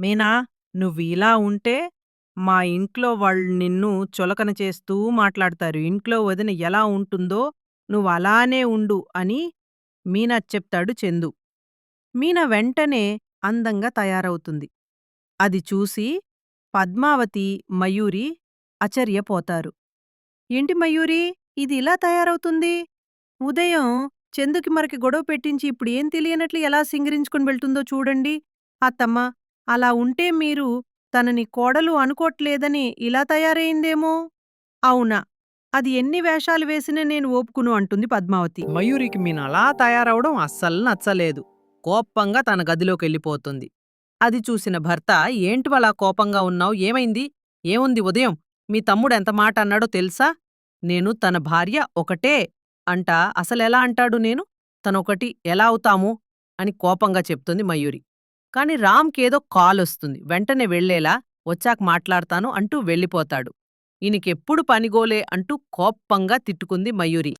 మీనా నువ్వు ఇలా ఉంటే మా ఇంట్లో వాళ్ళు నిన్ను చులకన చేస్తూ మాట్లాడతారు. ఇంట్లో వదిన ఎలా ఉంటుందో నువ్వు అలానే ఉండు అని మీనా చెప్తాడు చందు. మీనా వెంటనే అందంగా తయారవుతుంది. అది చూసి పద్మావతి మయూరి అచర్యపోతారు ఏంటి మయూరి ఇది ఇలా తయారవుతుంది? ఉదయం చందుకి మరకి గొడవ పెట్టించి ఇప్పుడు ఏం తెలియనట్లు ఎలా సింగరించుకుని వెళ్తుందో చూడండి. అత్తమ్మ అలా ఉంటే మీరు తనని కోడలు అనుకోట్లేదని ఇలా తయారైందేమో? అవునా? అది ఎన్ని వేషాలు వేసినా నేను ఒప్పుకును అంటుంది పద్మావతి. మయూరికి మీను అలా తయారవడం అస్సలు నచ్చలేదు. కోపంగా తన గదిలోకి వెళ్ళిపోతుంది అది చూసిన భర్త ఏంటివలా కోపంగా ఉన్నావు? ఏమైంది? ఏముంది ఉదయం? మీ తమ్ముడు ఎంత మాట అన్నాడో తెలుసా? నేను తన భార్య ఒకటే అంటా అసలెలా అంటాడు నేను? తనొకటి ఎలా అవుతాము? అని కోపంగా చెప్తుంది మయూరి. కాని రామ్కేదో కాలొస్తుంది వెంటనే వెళ్ళేలా వచ్చాక మాట్లాడతాను అంటూ వెళ్ళిపోతాడు. ఈయనకెప్పుడు పనిగోలే అంటూ కోప్పంగా తిట్టుకుంది మయూరి.